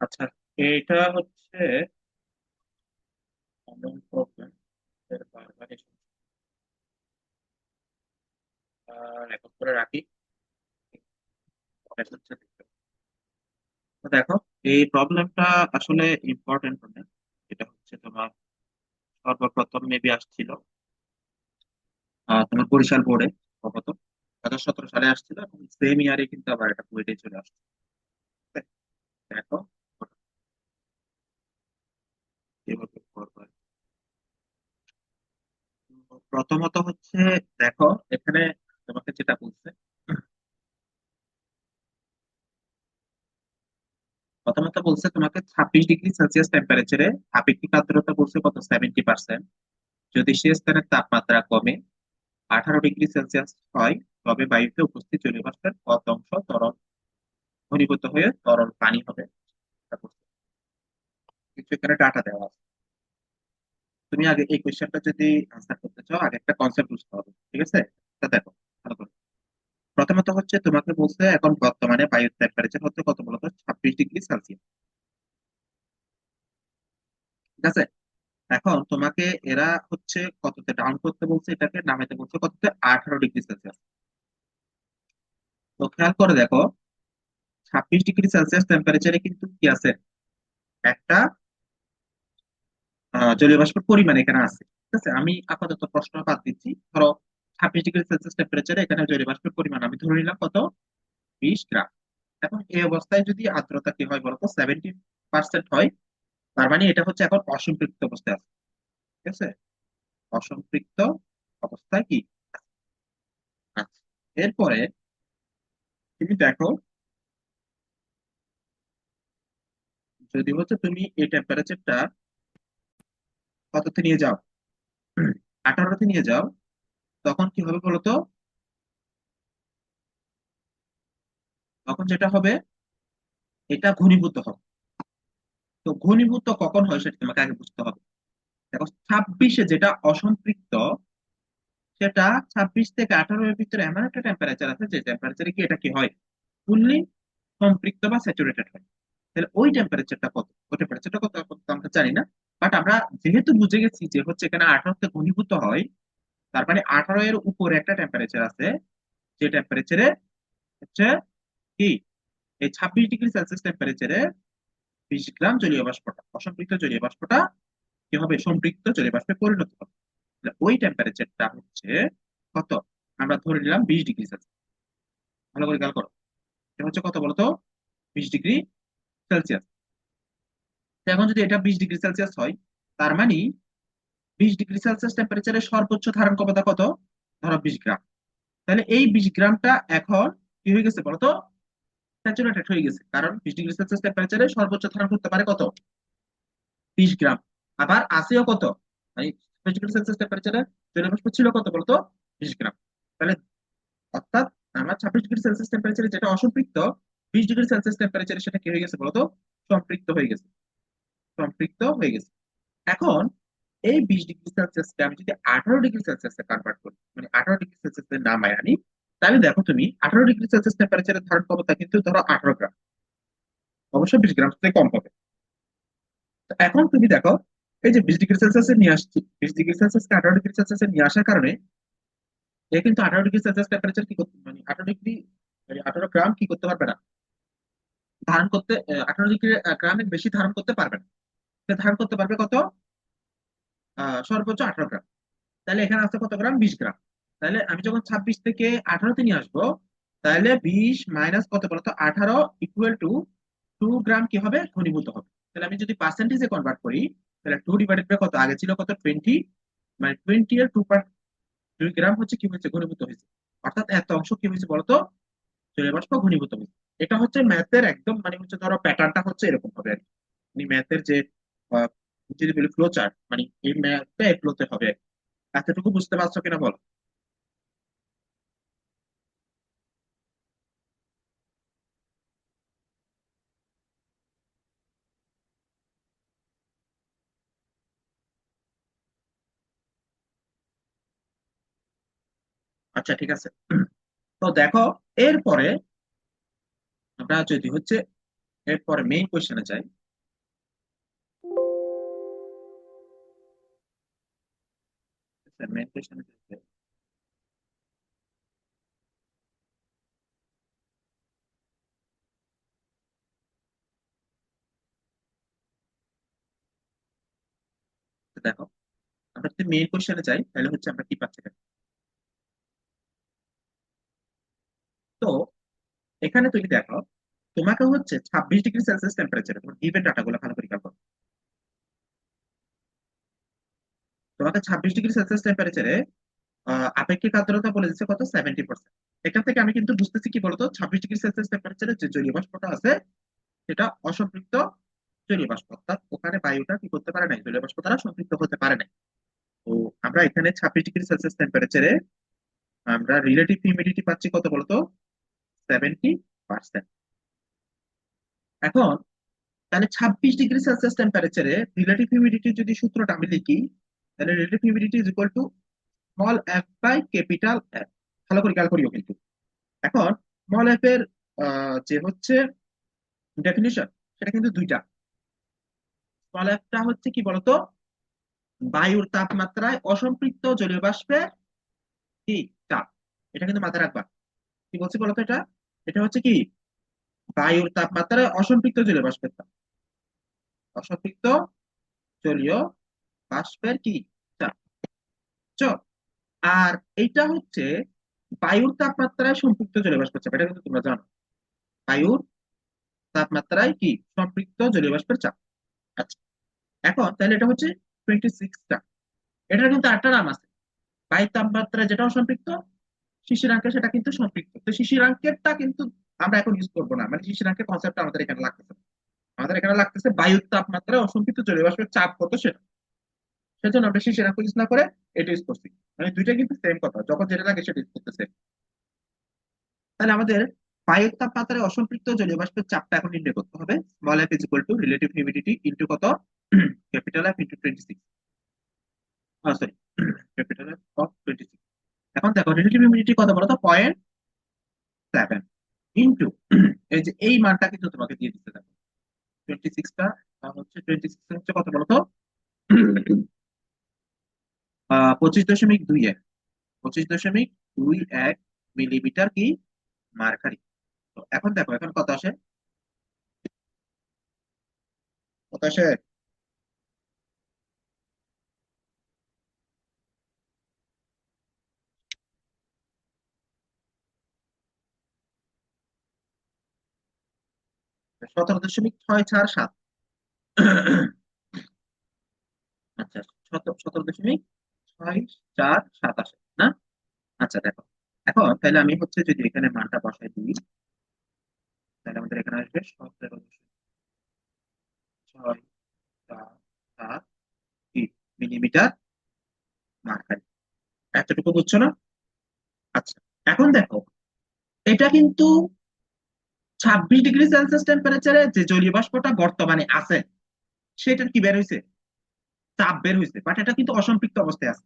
আচ্ছা এটা হচ্ছে কমন প্রবলেম বারবার রেকর্ড করে রাখি। দেখো, এই প্রবলেমটা আসলে ইম্পর্টেন্ট অনেক এটা হচ্ছে তোমার সর্বপ্রথম মেবি আসছিল তোমার বরিশাল বোর্ডে সম্ভবত হাজার সতেরো সালে আসছিল এবং সেম ইয়ারে কিন্তু আবার এটা কুয়েটে চলে আসছে। দেখো কীভাবে করব। প্রথমত হচ্ছে, দেখো, এখানে তোমাকে যেটা বলছে, প্রথমত বলছে তোমাকে ছাব্বিশ ডিগ্রি সেলসিয়াস টেম্পারেচারে আপেক্ষিক আর্দ্রতা বলছে কত? সেভেন্টি পার্সেন্ট যদি সে স্থানের তাপমাত্রা কমে, আঠারো ডিগ্রি সেলসিয়াস হয়, তবে বায়ুতে উপস্থিত জলীয় বাষ্পের কত অংশ তরল ঘনীভূত হয়ে তরল পানি হবে। কিছু এখানে ডাটা দেওয়া আছে। তুমি আগে এই কোয়েশ্চেনটা যদি আনসার করতে চাও, আগে একটা কনসেপ্ট বুঝতে হবে, ঠিক আছে? তা দেখো, ভালো করে। প্রথমত হচ্ছে তোমাকে বলছে এখন বর্তমানে বায়ুর টেম্পারেচার হচ্ছে কত বলতো? ছাব্বিশ ডিগ্রি সেলসিয়াস। ঠিক আছে? এখন তোমাকে এরা হচ্ছে কততে ডাউন করতে বলছে? এটাকে নামাইতে বলছে কততে? আঠারো ডিগ্রি সেলসিয়াস। তো খেয়াল করে দেখো, ছাব্বিশ ডিগ্রি সেলসিয়াস টেম্পারেচারে কিন্তু কি আছে? একটা জলীয় বাষ্পের পরিমাণ এখানে আছে। ঠিক আছে? আমি আপাতত প্রশ্ন বাদ দিচ্ছি। ধরো, ছাব্বিশ ডিগ্রি সেলসিয়াস টেম্পারেচারে এখানে জলীয় বাষ্পের পরিমাণ আমি ধরে নিলাম কত? বিশ গ্রাম। এখন এই অবস্থায় যদি আর্দ্রতা কি হয় বলতো? সেভেন্টি পার্সেন্ট হয়। তার মানে এটা হচ্ছে এখন অসম্পৃক্ত অবস্থায় আছে। ঠিক আছে? অসম্পৃক্ত অবস্থায় কি? আচ্ছা এরপরে তুমি দেখো, যদি হচ্ছে তুমি এই টেম্পারেচারটা কততে নিয়ে যাও? আঠারোতে নিয়ে যাও, তখন কি হবে বলতো? তখন যেটা হবে, এটা ঘনীভূত হবে। তো ঘনীভূত কখন হয় সেটা তোমাকে আগে বুঝতে হবে। দেখো, ছাব্বিশে যেটা অসম্পৃক্ত, সেটা ছাব্বিশ থেকে আঠারো এর ভিতরে এমন একটা টেম্পারেচার আছে যে টেম্পারেচারে কি এটা কি হয়? ফুললি সম্পৃক্ত বা স্যাচুরেটেড হয়। তাহলে ওই টেম্পারেচারটা কত? ওই টেম্পারেচারটা কত আমরা জানি না। বাট আমরা যেহেতু বুঝে গেছি যে হচ্ছে এখানে আঠারোতে ঘনীভূত হয়, তার মানে আঠারো এর উপরে একটা টেম্পারেচার আছে, যে টেম্পারেচারে হচ্ছে কি? এই ছাব্বিশ ডিগ্রি সেলসিয়াস টেম্পারেচারে বিশ গ্রাম জলীয় বাষ্পটা অসম্পৃক্ত জলীয় বাষ্পটা কি হবে? সম্পৃক্ত জলীয় বাষ্পে পরিণত হবে। ওই টেম্পারেচারটা হচ্ছে কত? আমরা ধরে নিলাম বিশ ডিগ্রি সেলসিয়াস। ভালো করে খেয়াল করো। এটা হচ্ছে কত বলতো? বিশ ডিগ্রি সেলসিয়াস। এখন যদি এটা বিশ ডিগ্রি সেলসিয়াস হয়, তার মানে বিশ ডিগ্রি সেলসিয়াস টেম্পারেচারের সর্বোচ্চ ধারণ ক্ষমতা কত? ধরো বিশ গ্রাম। তাহলে এই বিশ গ্রামটা এখন কি হয়ে গেছে বলতো? স্যাচুরেটেড হয়ে গেছে। কারণ বিশ ডিগ্রি সেলসিয়াস টেম্পারেচারে সর্বোচ্চ ধারণ করতে পারে কত? বিশ গ্রাম। আবার আসেও কত? মানে বিশ ডিগ্রি সেলসিয়াস টেম্পারেচারে ছিল কত বলতো? বিশ গ্রাম। তাহলে অর্থাৎ আমার ছাব্বিশ ডিগ্রি সেলসিয়াস টেম্পারেচারে যেটা অসম্পৃক্ত, বিশ ডিগ্রি সেলসিয়াস টেম্পারেচারে সেটা কি হয়ে গেছে বলতো? সম্পৃক্ত হয়ে গেছে। সম্পৃক্ত হয়ে গেছে। এখন এই বিশ ডিগ্রি সেলসিয়াসকে আমি যদি আঠারো ডিগ্রি সেলসিয়াসে কনভার্ট করি মানে আঠারো ডিগ্রি সেলসিয়াসে নামাই আনি, তাহলে দেখো তুমি আঠারো ডিগ্রি সেলসিয়াস টেম্পারেচারের ধারণ ক্ষমতা কিন্তু ধরো আঠারো গ্রাম। অবশ্যই বিশ গ্রাম থেকে কম হবে। এখন তুমি দেখো, এই যে বিশ ডিগ্রি সেলসিয়াসে নিয়ে আসছি, বিশ ডিগ্রি সেলসিয়াসকে আঠারো ডিগ্রি সেলসিয়াসে নিয়ে আসার কারণে এ কিন্তু আঠারো ডিগ্রি সেলসিয়াস টেম্পারেচার কি করতে মানে আঠারো ডিগ্রি মানে আঠারো গ্রাম কি করতে পারবে না? ধারণ করতে আঠারো ডিগ্রি গ্রামের বেশি ধারণ করতে পারবে না। ধারণ করতে পারবে কত? সর্বোচ্চ আঠারো গ্রাম। তাহলে এখানে আছে কত গ্রাম? বিশ গ্রাম। তাহলে আমি যখন ছাব্বিশ থেকে আঠারোতে নিয়ে আসব, তাহলে বিশ মাইনাস কত বলতো আঠারো ইকুয়াল টু টু গ্রাম কি হবে? ঘনীভূত হবে। তাহলে আমি যদি পার্সেন্টেজে কনভার্ট করি, তাহলে টু ডিভাইডেড বাই কত? আগে ছিল কত? টোয়েন্টি মানে টোয়েন্টি এর টু পয়েন্ট দুই গ্রাম হচ্ছে কি হয়েছে? ঘনীভূত হয়েছে। অর্থাৎ এত অংশ কি হয়েছে বলতো জলীয় বাষ্প ঘনীভূত হয়েছে। এটা হচ্ছে ম্যাথের একদম মানে হচ্ছে ধরো প্যাটার্নটা হচ্ছে এরকম হবে আর কি। ম্যাথের যে আহ, যদি বলি ফ্লো মানে এই ম্যাথটা এই ফ্লোতে হবে। এতটুকু বুঝতে পারছ কিনা বলো? আচ্ছা ঠিক আছে। তো দেখো এরপরে আমরা যদি হচ্ছে এরপরে মেইন কোয়েশ্চেনে যাই। মেইন কোয়েশ্চেনে দেখো, আমরা যদি মেইন কোয়েশ্চেনে যাই, তাহলে হচ্ছে আমরা কি পাচ্ছি তো, এখানে তুমি দেখো, তোমাকে হচ্ছে ছাব্বিশ ডিগ্রি সেলসিয়াস টেম্পারেচারে তোমার গিভেন ডাটাগুলো ভালো করে করো। তোমাকে ছাব্বিশ ডিগ্রি সেলসিয়াস টেম্পারেচারে আপেক্ষিক আর্দ্রতা বলে দিচ্ছে কত? সেভেন্টি পার্সেন্ট এখান থেকে আমি কিন্তু বুঝতেছি কি বলতো? ছাব্বিশ ডিগ্রি সেলসিয়াস টেম্পারেচারে যে জলীয় বাষ্পটা আছে, সেটা অসম্পৃক্ত জলীয় বাষ্প। অর্থাৎ ওখানে বায়ুটা কি করতে পারে নাই? জলীয় বাষ্প দ্বারা সম্পৃক্ত হতে পারে নাই। তো আমরা এখানে ছাব্বিশ ডিগ্রি সেলসিয়াস টেম্পারেচারে আমরা রিলেটিভ হিউমিডিটি পাচ্ছি কত বলতো? সেভেন্টি পার্সেন্ট এখন, তাহলে ছাব্বিশ ডিগ্রি সেলসিয়াস টেম্পারেচারে রিলেটিভ হিউমিডিটি যদি সূত্রটা আমি লিখি তাহলে relative humidity is equal to small F by capital F ভালো করে খেয়াল করিও কিন্তু। এখন স্মল এফ এর যে হচ্ছে ডেফিনিশন সেটা কিন্তু দুইটা। স্মল এফটা হচ্ছে কি বলতো? বায়ুর তাপমাত্রায় অসম্পৃক্ত জলীয় বাষ্পের কি? চাপ এটা কিন্তু মাথায় রাখবা। কি বলছি বলতো এটা? এটা হচ্ছে কি? বায়ুর তাপমাত্রায় অসম্পৃক্ত জলীয় বাষ্পের তাপ। অসম্পৃক্ত জলীয় বাষ্পের কি? আর এইটা হচ্ছে বায়ুর তাপমাত্রায় সম্পৃক্ত জলীয় চাপ। এটা কিন্তু তোমরা জানো। বায়ুর তাপমাত্রায় কি? সম্পৃক্ত জলীয় চাপ। আচ্ছা। এখন তাহলে এটা হচ্ছে টোয়েন্টি সিক্সটা এটার কিন্তু আটটা নাম আছে। বায়ুর তাপমাত্রায় যেটা অসম্পৃক্ত শিশিরাঙ্কে সেটা কিন্তু সম্পৃক্ত। তো শিশিরাঙ্কেরটা কিন্তু আমরা এখন ইউজ করব না। মানে শিশিরাঙ্কের কনসেপ্ট আমাদের এখানে লাগতেছে আমাদের এখানে লাগতেছে বায়ুর তাপমাত্রায় অসম্পৃক্ত জলীয় চাপ কত সেটা। সেজন্য আমরা শিশিরাঙ্ক ইউজ না করে এটা ইউজ করছি। মানে দুইটা কিন্তু সেম কথা, যখন যেটা লাগে সেটা ইউজ করতেছে তাহলে আমাদের বায়ুর তাপমাত্রায় অসম্পৃক্ত জলীয় বাষ্পের চাপটা এখন নির্ণয় করতে হবে। Small F is equal to relative humidity into কত? Capital F into twenty six sorry capital F of twenty six এখন দেখো রিলেটিভ হিউমিডিটি কত বলো তো পয়েন্ট সেভেন ইন্টু এই যে এই মানটা কিন্তু তোমাকে দিয়ে দিতে দেখো টোয়েন্টি সিক্সটা হচ্ছে টোয়েন্টি সিক্স হচ্ছে কত বলো তো পঁচিশ দশমিক দুই এক। পঁচিশ দশমিক দুই এক মিলিমিটার কি? মার্কারি তো এখন দেখো, এখন কত আসে? কত আসে? সতেরো দশমিক ছয় চার সাত। আচ্ছা সতেরো দশমিক ছয়, চার, সাত আসে না? আচ্ছা দেখো। এখন তাহলে আমি হচ্ছে যদি এখানে মানটা বসাই দিই, তাহলে আমাদের এখানে আসবে সতেরো ছয় মিলিমিটার মার্কারি এতটুকু বুঝছ না? আচ্ছা এখন দেখো, এটা কিন্তু ছাব্বিশ ডিগ্রি সেলসিয়াস টেম্পারেচারে যে জলীয় বাষ্পটা বর্তমানে আছে, সেটার কি বের হয়েছে চাপ বের হয়েছে বাট এটা কিন্তু অসম্পৃক্ত অবস্থায় আছে।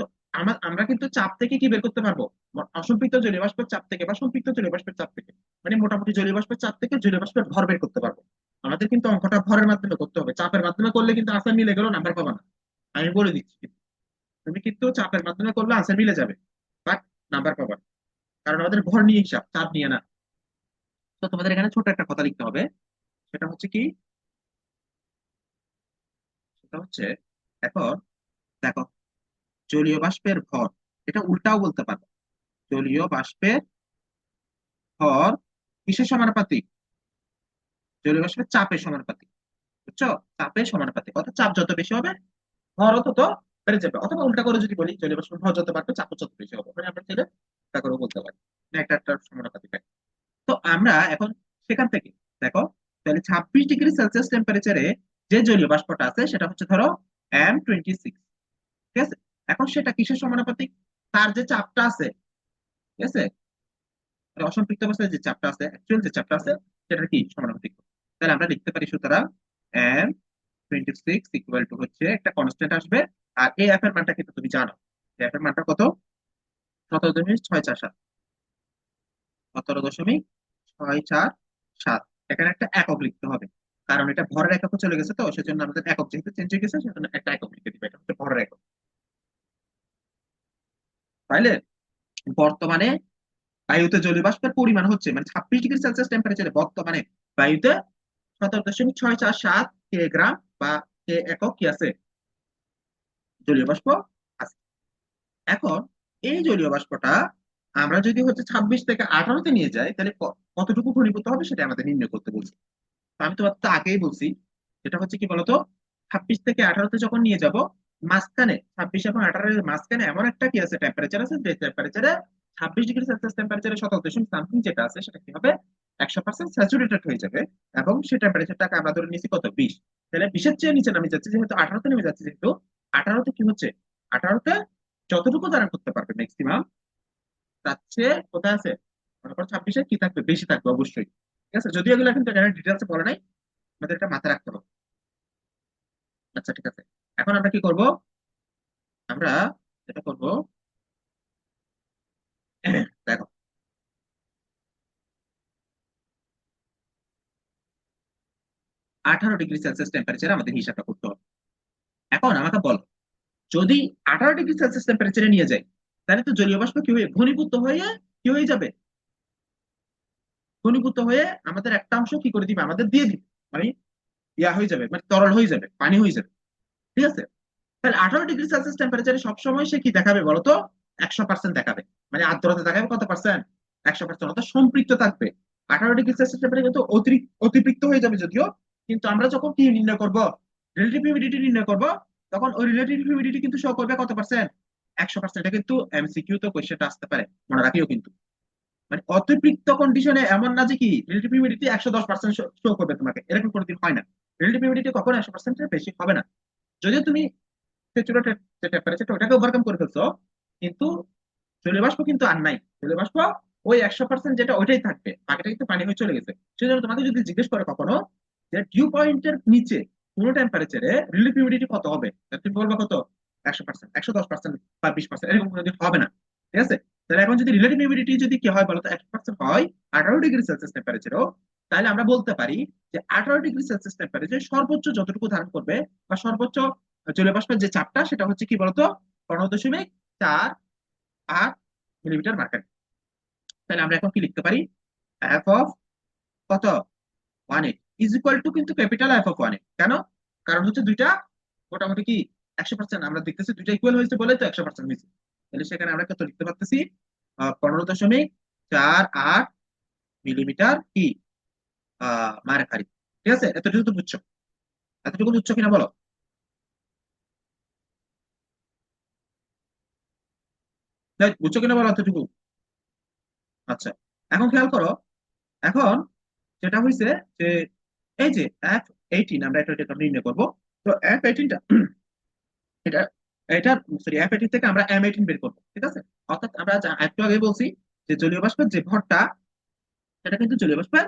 তো আমরা আমরা কিন্তু চাপ থেকে কি বের করতে পারব? অসম্পৃক্ত জলীয় বাষ্পের চাপ থেকে বা সম্পৃক্ত জলীয় বাষ্পের চাপ থেকে। মানে মোটামুটি জলীয় বাষ্পের চাপ থেকে জলীয় বাষ্পের ভর বের করতে পারব। আমাদের কিন্তু অঙ্কটা ভরের মাধ্যমে করতে হবে। চাপের মাধ্যমে করলে কিন্তু আনসার মিলে গেল নাম্বার পাবা না। আমি বলে দিচ্ছি। তুমি কিন্তু চাপের মাধ্যমে করলে আনসার মিলে যাবে বাট নাম্বার পাবা না। কারণ আমাদের ভর নিয়ে হিসাব, চাপ নিয়ে না। তো তোমাদের এখানে ছোট একটা কথা লিখতে হবে। সেটা হচ্ছে কি? সেটা হচ্ছে এখন দেখো, জলীয় বাষ্পের ভর, এটা উল্টাও বলতে পারো জলীয় বাষ্পের ভর কিসের সমানুপাতিক? জলীয় বাষ্পের চাপের বুঝছ? চাপের অর্থাৎ চাপ যত বেশি হবে ভরও তত বেড়ে যাবে। অথবা উল্টা করে যদি বলি, জলীয় বাষ্পের ভর যত বাড়বে, চাপও যত বেশি হবে। মানে আমরা চাইলে করে বলতে পারি। একটা একটা সমানুপাতিক তো আমরা এখন সেখান থেকে, দেখো, তাহলে ছাব্বিশ ডিগ্রি সেলসিয়াস টেম্পারেচারে যে জলীয় বাষ্পটা আছে, সেটা হচ্ছে ধরো এম টোয়েন্টি সিক্স ঠিক আছে? এখন সেটা কিসের সমানুপাতিক? তার যে চাপটা আছে, ঠিক আছে? অসম্পৃক্ত অবস্থায় যে চাপটা আছে অ্যাকচুয়াল যে চাপটা আছে সেটা কি সমানুপাতিক? তাহলে আমরা লিখতে পারি সুতরাং M twenty six equal to হচ্ছে একটা কনস্ট্যান্ট আসবে, আর এই এর মানটা কিন্তু তুমি জানো। এর মানটা কত? সতেরো দশমিক ছয় চার সাত। সতেরো দশমিক ছয় চার সাত। এখানে একটা একক লিখতে হবে। কারণ এটা ভরের এককে চলে গেছে তো, সেজন্য আমাদের একক যেহেতু চেঞ্জ হয়ে গেছে, সেজন্য একটা একক লিখে দিবে, এটা হচ্ছে ভরের একক। তাইলে বর্তমানে বায়ুতে জলীয় পরিমাণ হচ্ছে মানে ছাব্বিশ ডিগ্রি সেলসিয়াস টেম্পারেচারে বর্তমানে বায়ুতে সতেরো দশমিক ছয় চার সাত কে গ্রাম বা কে একক কি আছে? জলীয় বাষ্প আছে। এখন এই জলীয় বাষ্পটা আমরা যদি হচ্ছে ছাব্বিশ থেকে আঠারোতে নিয়ে যাই, তাহলে কতটুকু ঘনীভূত হবে সেটা আমাদের নির্ণয় করতে বলছি। আমি তোমার তো আগেই বলছি। এটা হচ্ছে কি বলতো? ছাব্বিশ থেকে আঠারোতে যখন নিয়ে যাব, মাঝখানে, ছাব্বিশ এবং আঠারোর মাঝখানে এমন একটা কি আছে টেম্পারেচার আছে, যে টেম্পারেচারে ছাব্বিশ ডিগ্রি সেলসিয়াস টেম্পারেচারে সতেরো দশমিক সামথিং যেটা আছে, সেটা কি হবে? একশো পার্সেন্ট স্যাচুরেটেড হয়ে যাবে এবং সেই টেম্পারেচারটাকে আমরা ধরে নিচ্ছি কত? বিশ। তাহলে বিশের চেয়ে নিচে নামে যাচ্ছে, যেহেতু আঠারোতে নেমে যাচ্ছে, যেহেতু আঠারোতে কি হচ্ছে? আঠারোতে যতটুকু ধারণ করতে পারবে ম্যাক্সিমাম তার চেয়ে কোথায় আছে? মনে করো ছাব্বিশে কি থাকবে? বেশি থাকবে, অবশ্যই। ঠিক আছে? যদিও এগুলো কিন্তু এখানে ডিটেলসে বলে নাই, আমাদের এটা মাথায় রাখতে হবে। আচ্ছা ঠিক আছে। এখন আমরা কি করব? আমরা যেটা করব, দেখো। আঠারো ডিগ্রি সেলসিয়াস টেম্পারেচার আমাদের হিসাবটা করতে হবে। এখন আমাকে বলো, যদি আঠারো ডিগ্রি সেলসিয়াস টেম্পারেচারে নিয়ে যাই, তাহলে তো জলীয় বাষ্প কি হয়ে, ঘনীভূত হয়ে কি হয়ে যাবে? ঘনীভূত হয়ে আমাদের একটা অংশ কি করে দিবে? আমাদের দিয়ে দিবে। মানে ইয়া হয়ে যাবে মানে তরল হয়ে যাবে, পানি হয়ে যাবে। ঠিক আছে? তাহলে আঠারো ডিগ্রি সেলসিয়াস টেম্পারেচারে সবসময় সে কি দেখাবে বলতো? একশো পার্সেন্ট দেখাবে। মানে আর্দ্রতা দেখাবে কত পার্সেন্ট একশো পার্সেন্ট অর্থাৎ সম্পৃক্ত থাকবে। আঠারো ডিগ্রি সেলসিয়াস টেম্পারেচার কিন্তু অতিরিক্ত হয়ে যাবে যদিও, কিন্তু আমরা যখন কি নির্ণয় করব? রিলেটিভ হিউমিডিটি নির্ণয় করব, তখন ওই রিলেটিভ হিউমিডিটি কিন্তু শো করবে কত পার্সেন্ট একশো পার্সেন্ট এটা কিন্তু এমসিকিউ তো কোয়েশ্চেনটা আসতে পারে। মনে রাখিও কিন্তু। মানে অতিরিক্ত কন্ডিশনে এমন না যে কি রিলেটিভ হিউমিডিটি একশো দশ পার্সেন্ট শো করবে তোমাকে। এরকম কোনোদিন হয় না। রিলেটিভ হিউমিডিটি কখনো একশো পার্সেন্টের বেশি হবে না। যদিও তুমি টেম্পারেচার ওটাকে ওভারকাম করে ফেলছো, কিন্তু জলীয় বাষ্প কিন্তু আর নাই। জলীয় বাষ্প ওই একশো পার্সেন্ট যেটা ওইটাই থাকবে। বাকিটা কিন্তু পানি হয়ে চলে গেছে। সেজন্য তোমাকে যদি জিজ্ঞেস করে কখনো যে ডিউ পয়েন্টের নিচে কোন টেম্পারেচারে রিলেটিভ হিউমিডিটি কত হবে? তুমি বলবে কত? একশো পার্সেন্ট একশো দশ পার্সেন্ট বা বিশ পার্সেন্ট এরকম কোনোদিন হবে না। ঠিক আছে? তাহলে এখন যদি রিলেটিভ হিউমিডিটি যদি কি হয় বলতো একশো পার্সেন্ট হয়, আঠারো ডিগ্রি সেলসিয়াস টেম্পারেচারও তাহলে আমরা বলতে পারি যে আঠারো ডিগ্রি সেলসিয়াস টেম্পারেচার সর্বোচ্চ যতটুকু ধারণ করবে বা সর্বোচ্চ জলীয় বাষ্পের যে চাপটা, সেটা হচ্ছে কি বলতো, পনেরো দশমিক চার আট মিলিমিটার মার্কার তাহলে আমরা এখন কি লিখতে পারি? এফ অফ কত? One eight is equal to কিন্তু capital F of one eight কেন? কারণ হচ্ছে দুইটা মোটামুটি কি একশো পার্সেন্ট আমরা দেখতেছি দুইটা ইকুয়াল হয়েছে বলে তো একশো পার্সেন্ট হয়েছে। তাহলে সেখানে আমরা কত লিখতে পারতেছি? পনেরো দশমিক চার আট মিলিমিটার কি আহ মারেখারি ঠিক আছে? এতটুকু তো বুঝছ? এতটুকু বুঝছ কিনা বলো? বুঝছ কিনা বলো এতটুকু? আচ্ছা এখন খেয়াল করো, এখন যেটা হয়েছে যে এই যে এফ এইটিন আমরা এটা নির্ণয় করব। তো এফ এইটিনটা এটা এটা সরি এফ থেকে আমরা এইটিন বের করব, ঠিক আছে? অর্থাৎ আমরা একটু আগে বলছি যে জলীয় বাষ্পের যে ভরটা, সেটা কিন্তু জলীয় বাষ্পের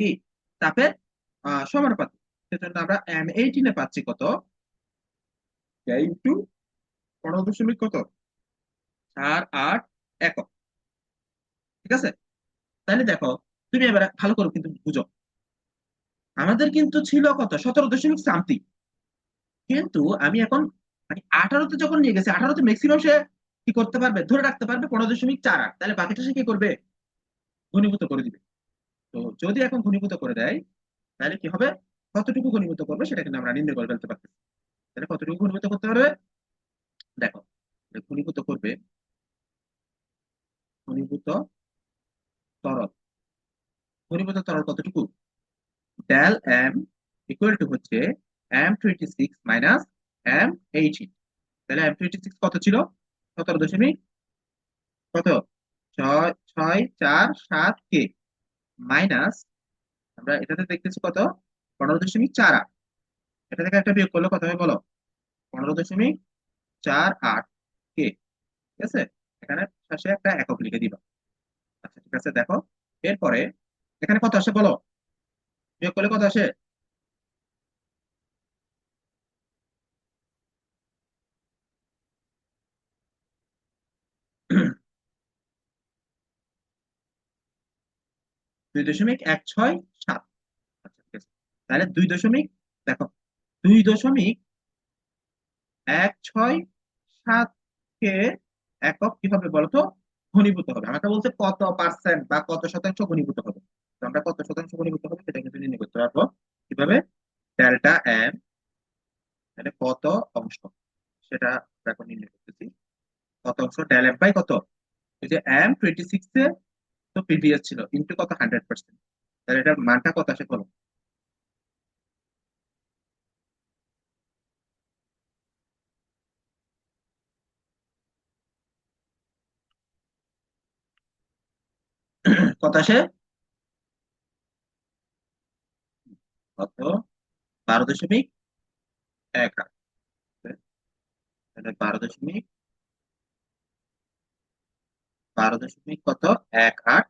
কি? তাপের সমানুপাতিক। সেজন্য আমরা এম এইটিনে পাচ্ছি কত? ইন্টু পনেরো দশমিক কত? চার আট একক। ঠিক আছে? তাহলে দেখো, তুমি এবারে ভালো করে কিন্তু বুঝো। আমাদের কিন্তু ছিল কত? সতেরো দশমিক সামথিং। কিন্তু আমি এখন মানে আঠারোতে যখন নিয়ে গেছে, আঠারোতে ম্যাক্সিমাম সে কি করতে পারবে? ধরে রাখতে পারবে পনেরো দশমিক চার আট। তাহলে বাকিটা সে কি করবে? ঘনীভূত করে দিবে। তো যদি এখন ঘনীভূত করে দেয়, তাহলে কি হবে? কতটুকু ঘনীভূত করবে সেটা কিন্তু আমরা নির্ণয় করে ফেলতে পারতেছি। তাহলে কতটুকু ঘনীভূত করতে পারবে? দেখো ঘনীভূত করবে, ঘনীভূত তরল। ঘনীভূত তরল কতটুকু? ডেল এম ইকুয়াল টু হচ্ছে M twenty six minus M eighteen তাহলে এম টোয়েন্টি সিক্স কত ছিল? সতেরো দশমিক কত? ছয় ছয়, চার, সাত কে মাইনাস আমরা এটাতে দেখতেছি কত? পনেরো দশমিক চার আট। এটা থেকে একটা বিয়োগ করলে কত হবে বলো? পনেরো দশমিক চার আট কে ঠিক আছে? এখানে শেষে একটা একক লিখে দিবা। আচ্ছা ঠিক আছে, দেখো। এরপরে এখানে কত আসে বলো? বিয়োগ করলে কত আসে? দুই দশমিক এক ছয় সাত। আচ্ছা তাহলে দুই দশমিক, দেখো, দুই দশমিক এক ছয় সাত কে একক কীভাবে বলতো? ঘনীভূত হবে। আমাকে বলছে কত পার্সেন্ট বা কত শতাংশ ঘনীভূত হবে। তো আমরা কত শতাংশ ঘনীভূত হবে সেটা কিন্তু নির্ণয় করতে পারব। কীভাবে? ডেল্টা এম তাহলে কত অংশ? সেটা এখন নির্ণয় করতেছি। কত অংশ? ডেল এম বাই কত? যে এম টোয়েন্টি সিক্স প্রিভিয়াস ছিল ইন্টু কত হান্ড্রেড পার্সেন্ট তাহলে এটার মানটা কত আসে বলো? কত আসে? কত? বারো দশমিক এক আট। তাহলে বারো দশমিক বারো দশমিক কত? এক আট।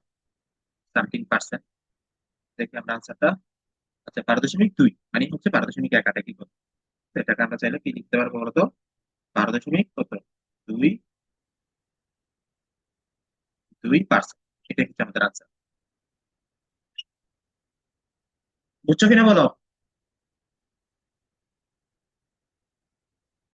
সামথিং পার্সেন্ট দেখি আমরা আনসারটা আচ্ছা বারো দশমিক দুই মানে হচ্ছে বারো দশমিক এক আটে কি করব এটাকে আমরা চাইলে কি লিখতে পারব বলতো? বারো দশমিক কত? দুই দুই পার্সেন্ট এটা হচ্ছে আমাদের আনসার বুঝছ কিনা বলো?